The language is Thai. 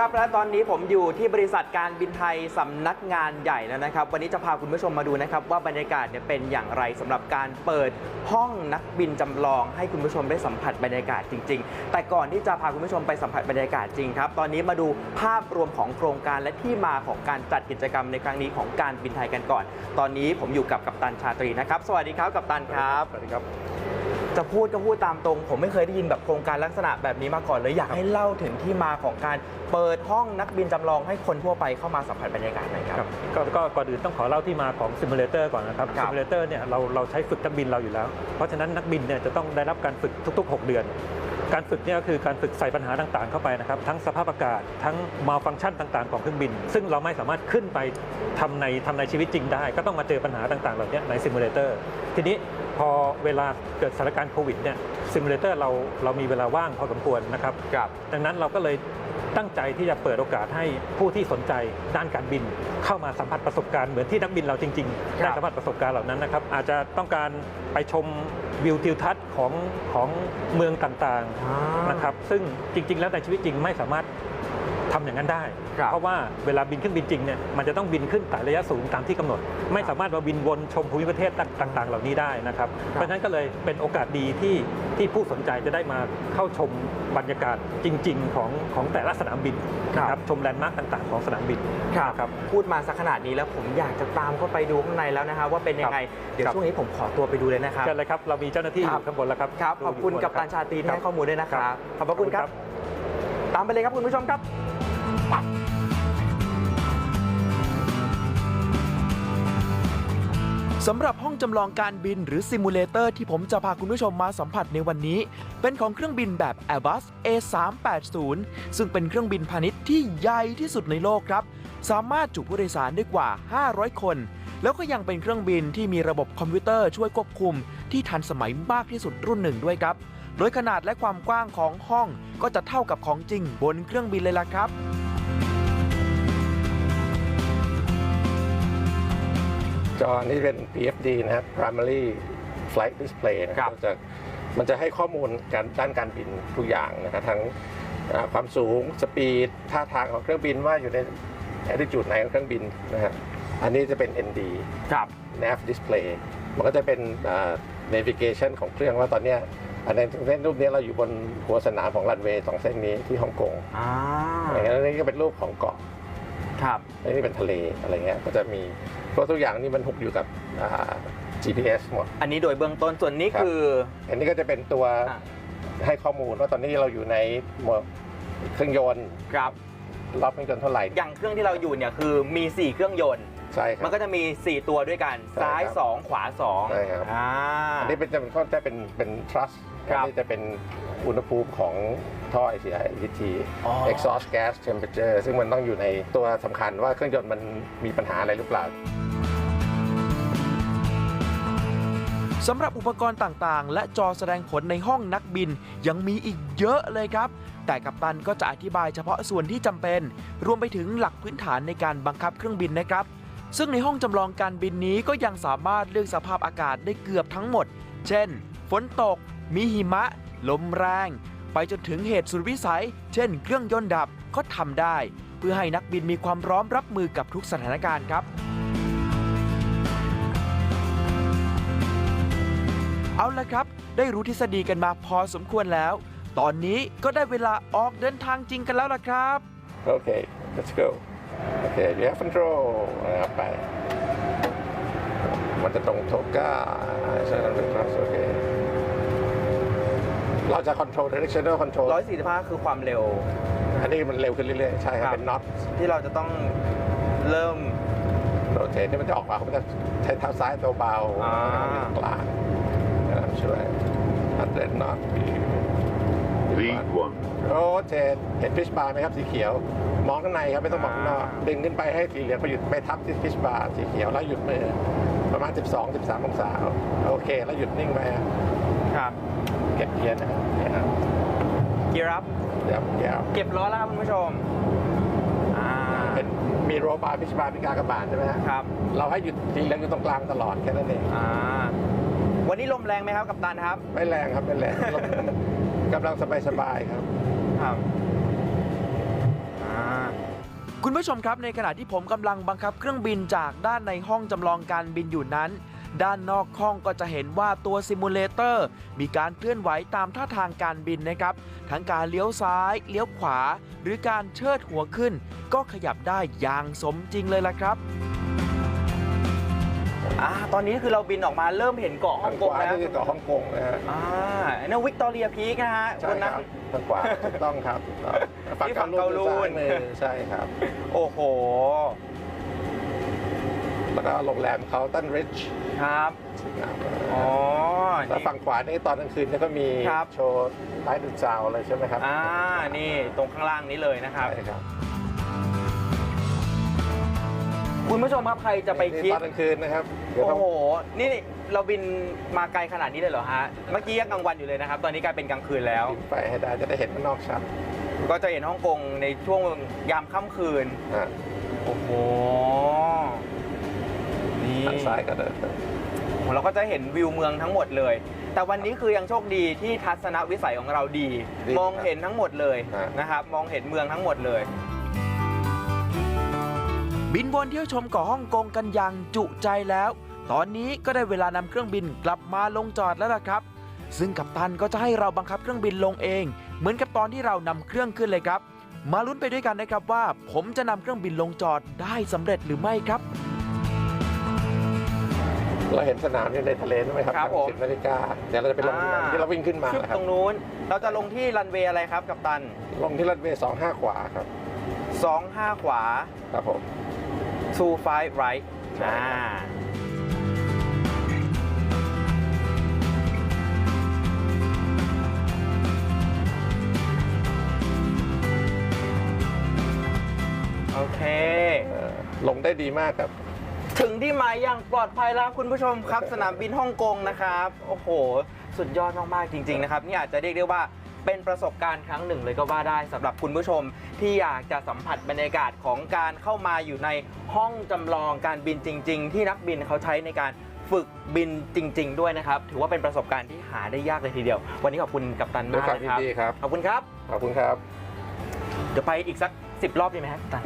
ครับ และตอนนี้ผมอยู่ที่บริษัทการบินไทยสำนักงานใหญ่แล้วนะครับ วันนี้จะพาคุณผู้ชมมาดูนะครับ ว่าบรรยากาศเนี่ยเป็นอย่างไรสำหรับการเปิดห้องนักบินจำลอง ให้คุณผู้ชมได้สัมผัสบรรยากาศจริง ๆ แต่ก่อนที่จะพาคุณผู้ชมไปสัมผัสบรรยากาศจริงครับ ตอนนี้มาดูภาพรวมของโครงการและที่มาของการจัดกิจกรรมในครั้งนี้ของการบินไทยกันก่อน ตอนนี้ผมอยู่กับกัปตันชาตรีนะครับ สวัสดีครับกัปตันครับ สวัสดีครับ จะพูดก็พูดตามตรง ผมไม่เคยได้ยินแบบโครงการลักษณะแบบนี้มาก่อนเลยอยากให้เล่าถึงที่มาของการเปิดห้องนักบินจำลองให้คนทั่วไปเข้ามาสัมผัสบรรยากาศหน่อยคครัรับบก็ก็ก่อนอื่นต้องขอเล่าที่มาของซิมูเลเตอร์ก่อนนะครับครับซิมูเลเตอร์เนี่ยเราเราใช้ฝึกนักบินเราอยู่แล้ว เพราะฉะนั้นนักบินเนี่ยจะต้องได้รับการฝึกทุก ๆ 6 เดือน การฝึกเนี่ยก็คือการฝึกใส่ปัญหาต่างๆเข้าไปนะครับ ทั้งสภาพอากาศทั้งมาฟัง c t ชันต่างๆ ของเครื่องบิน ซึ่งเราไม่สามารถขึ้นไปทำในทำในชีวิตจริงได้ ก็ต้องมาเจอปัญหาต่างๆเหล่านี้ในซิมูเลเตอร์ทีนี้พอเวลาเกิดสถานการณ์โควิดเนี่ยซิมูเลเตอร์เราเรามีเวลาว่างพอสมควรนะครับครับดังนั้นเราก็เลย ตั้งใจที่จะเปิดโอกาสให้ผู้ที่สนใจด้านการบิน เข้ามาสัมผัสประสบการณ์เหมือนที่นักบินเราจริงๆครับได้สัมผัสประสบการณ์เหล่านั้นนะครับ อาจจะต้องการไปชมวิวทิวทัศน์ของของเมืองต่างๆนะครับ ซึ่งจริง ๆ แล้วในชีวิตจริงไม่สามารถ ทำอย่างนั้นได้ครับเพราะว่าเวลาบินเครื่องบินจริงเนี่ยมันจะต้องบินขึ้นไต่ระยะสูงตามที่กำหนด ไม่สามารถมาบินวนชมภูมิประเทศต่าง ๆ เหล่านี้ได้นะครับ เพราะฉะนั้นก็เลยเป็นโอกาสดีที่ที่ผู้สนใจจะได้มาเข้าชมบรรยากาศจริง ๆ ของของแต่ละสนามบินครับนะครับชมแลนด์มาร์กต่าง ๆ ของสนามบินครับครับพูดมาสักขนาดนี้แล้วผมอยากจะตามเข้าไปดูข้างในแล้วนะครับว่าเป็นยังไงเดี๋ยวครับช่วงนี้ผมขอตัวไปดูเลยนะครับเชิญเลยครับเรามีเจ้าหน้าที่อครับยู่ข้างบนแล้วครับครับดูขอบคุณยู่กัปตันชาตรีที่ให้ข้อมูลด้วยนะครับขอบพระคุณครับขตามไปเลยครับคุณผู้ชมครับ สำหรับห้องจำลองการบินหรือซิมูเลเตอร์ที่ผมจะพาคุณผู้ชมมาสัมผัสในวันนี้ เป็นของเครื่องบินแบบ Airbus A380 ซึ่งเป็นเครื่องบินพาณิชย์ที่ใหญ่ที่สุดในโลกครับ สามารถจุผู้โดยสารได้กว่า 500 คน แล้วก็ยังเป็นเครื่องบินที่มีระบบคอมพิวเตอร์ช่วยควบคุม ที่ทันสมัยมากที่สุดรุ่นหนึ่งด้วยครับ โดยขนาดและความกว้างของห้องก็จะเท่ากับของจริงบนเครื่องบินเลยล่ะครับ จอนี้เป็น PFD นะครับ Primary Flight Display นะคครัรับบจะมันจะให้ข้อมูลการด้านการบินทุกอย่างนะครับทั้งอ่าความสูงสปีดท่าทางของเครื่องบินว่าอยู่ใน attitude ไหนของเครื่องบินนะฮะอันนี้จะเป็น ND ครับ Nav Display มันก็จะเป็นอ่า navigation ของเครื่องว่าตอนเนี้ยอันนี้เส้นรูปนี้เราอยู่บนหัวสนามของรันเวย์สองเส้นนี้ที่ฮ่องกงอ่า อย่างนั้นนี่ก็เป็นรูปของเกาะ ครับ อันนี้เป็นทะเลอะไรเงี้ยก็จะมีเพราะทุกอย่างนี่มันหุกอยู่กับอ่า GPS หมด อันนี้โดยเบื้องต้นส่วนนี้ครับ คืออันนี้ก็จะเป็นตัวอะให้ข้อมูลว่าตอนนี้เราอยู่ในโหมดเครื่องยนต์ครับรอบเครื่องยนต์เท่าไหร่อย่างเครื่องที่เราอยู่เนี่ยคือมี 4 เครื่องยนต์ ใช่ครัมับนก็จะมี 4 ตัวด้วยกัน ใช่ซ้ายครับ2ขวา2ใช่ครับอ่า อันนี้เป็นจะเป็นก็จะเป็นเป็น trust ครับ อันนี้จะเป็นอุณหภูมิของ ท่อไอเสีย ET อ๋อ exhaust gas temperature ซึ่งมันต้องอยู่ในตัวสำคัญว่าเครื่องยนต์มันมีปัญหาอะไรหรือเปล่า สำหรับอุปกรณ์ต่างๆ และจอแสดงผลในห้องนักบินยังมีอีกเยอะเลยครับ แต่กัปตันก็จะอธิบายเฉพาะส่วนที่จำเป็น รวมไปถึงหลักพื้นฐานในการบังคับเครื่องบินนะครับ ซึ่งในห้องจำลองการบินนี้ก็ยังสามารถเลือกสภาพอากาศได้เกือบทั้งหมด เช่น ฝนตก มีหิมะ ลมแรง ไปจนถึงเหตุสุดวิสัย เช่น เครื่องยนต์ดับก็ทำได้ เพื่อให้นักบินมีความพร้อมรับมือกับทุกสถานการณ์ครับ เอาละครับ ได้รู้ทฤษฎีกันมาพอสมควรแล้ว ตอนนี้ก็ได้เวลาออกเดินทางจริงกันแล้วล่ะครับโอเค let's go โอเค you have control นะครับไป มันจะตรงโทก้าใช่แล้วเป็น trust โอเค เราจะ control directional control 145 คือความเร็ว อันนี้มันเร็วขึ้นเรื่อยๆ ใช่คครับรับเป็น knot ที่เราจะต้องเริ่ม rotate นี่มันจะออกมาเขาจะใช้เท้าซ้ายตัวเบาอ่า กลางนะครับช่วยอันเดน knot Lead one. โรเทตเห็นฟิชบาร์ไหมครับสีเขียว มองข้างในครับไม่ต้องมองข้างนอกดึงขึ้นไปให้สีเหลืองไปหยุดไปทับที่ฟิชบาร์สีเขียวแล้วหยุดมือประมาณ 12 13 องศาโอเค แล้วหยุดนิ่งไปครับ ครับเก็บเกียร์นะครับเนี่ยครับเกียร์อัพเดี๋ยวเดี๋ยวเก็บล้อแล้วครับคุณผู้ชมอ่าเป็นมีโรบาร์ฟิชบาร์เป็นกากบาทใช่ไหมฮะครับเราให้หยุดสีเหลืองอยู่ตรงกลางตลอดแค่นั้นเองอ่าวันนี้ลมแรงไหมครับกับตันครับไม่แรงครับไม่แรงลมกำลังสบายๆครับครับอ่า คุณผู้ชมครับในขณะที่ผมกำลังบังคับเครื่องบินจากด้านในห้องจำลองการบินอยู่นั้น ด้านนอกห้องก็จะเห็นว่าตัวซิมูเลเตอร์มีการเคลื่อนไหวตามท่าทางการบินนะครับ ทั้งการเลี้ยวซ้าย เลี้ยวขวา หรือการเชิดหัวขึ้น ก็ขยับได้อย่างสมจริงเลยล่ะครับอ่าตอนนี้คือเราบินออกมาเริ่มเห็นเกาะฮ่ทาองงขกงวาแล้วนี่คือเกาะฮ่องกงนะฮะอ่านั่นวิกตอเรียพีกนะฮะใช่บนคนั้รัน บทางขวาถูกต้องครับฝั่งที่ฝั่เกางลูเกาลูนนซ้ายมือใช่ครับ โอ้โห แล้วก็โรงแรมเขาตันริชครับ อ๋อ แล้วนี่ฝั่งขวานี่ตอนกลางคืนเนี่ยก็มีครับ โชว์ไลท์ดูดซาวอะไรใช่ไหมครับอ่า นี่ตรงข้างล่างนี้เลยนะครับ ใช่ครับคุณผู้ชมครับใครจะไปคิดนี่ตอนกลางคืนนะครับเดี๋ยวต้โอ้องโหนี่เราบินมาไกลขนาดนี้เลยเหรอฮะ เมื่อกี้ยังกลางวันอยู่เลยนะครับ ตอนนี้กลายเป็นกลางคืนแล้วบินไปให้ได้จะได้เห็นข้างนอกชัดก็จะเห็นฮ่องกงในช่วงยามค่ำคืน อะโอ้โหนี่ ทางซ้ายก็เดินไปเราก็จะเห็นวิวเมืองทั้งหมดเลย แต่วันนี้คือยังโชคดีที่ทัศนวิสัยของเราดีมองเห็นทั้งหมดเลยนะครับ มองเห็นเมืองทั้งหมดเลย บินวนเที่ยวชมเกาะฮ่องกงกันอย่างจุใจแล้ว ตอนนี้ก็ได้เวลานำเครื่องบินกลับมาลงจอดแล้วล่ะครับ ซึ่งกัปตันก็จะให้เราบังคับเครื่องบินลงเอง เหมือนกับตอนที่เรานำเครื่องขึ้นเลยครับ มาลุ้นไปด้วยกันนะครับว่า ผมจะนำเครื่องบินลงจอดได้สำเร็จหรือไม่ครับ เราเห็นสนามอยู่ในทะเลใช่ไหมครับครับผม สิบนาฬิกาเดี๋ยวเราจะไปลงที่นั่นอ่าที่เราวิ่งขึ้นมาชึบนะครัตบรงนู้น เราจะลงที่รันเวย์อะไรครับ กัปตัน ลงที่รันเวย์สองห้าขวาครับ25 ขวา ครับผม two five right ใช่อ่าครับโอเค เอ่อลงได้ดีมากครับ ถึงที่หมายอย่างปลอดภัยแล้วคุณผู้ชมครับ สนามบินฮ่องกงนะครับ โอ้โห สุดยอดมากๆจริง ๆ นะครับ นี่อาจจะเรียกได้ว่าเป็นประสบการณ์ครั้งหนึ่งเลยก็ว่าได้สำหรับคุณผู้ชมที่อยากจะสัมผัสบรรยากาศของการเข้ามาอยู่ในห้องจำลองการบินจริง ๆ ที่นักบินเขาใช้ในการฝึกบินจริง ๆ ด้วยนะครับ ถือว่าเป็นประสบการณ์ที่หาได้ยากเลยทีเดียว วันนี้ขอบคุณกัปตันด้วยมากความเลยยิคนรับดีครับ ขอบคุณครับขอบคุณครับ เดี๋ยวไปอีกสักสิบรอบดีไหมครับกัปตัน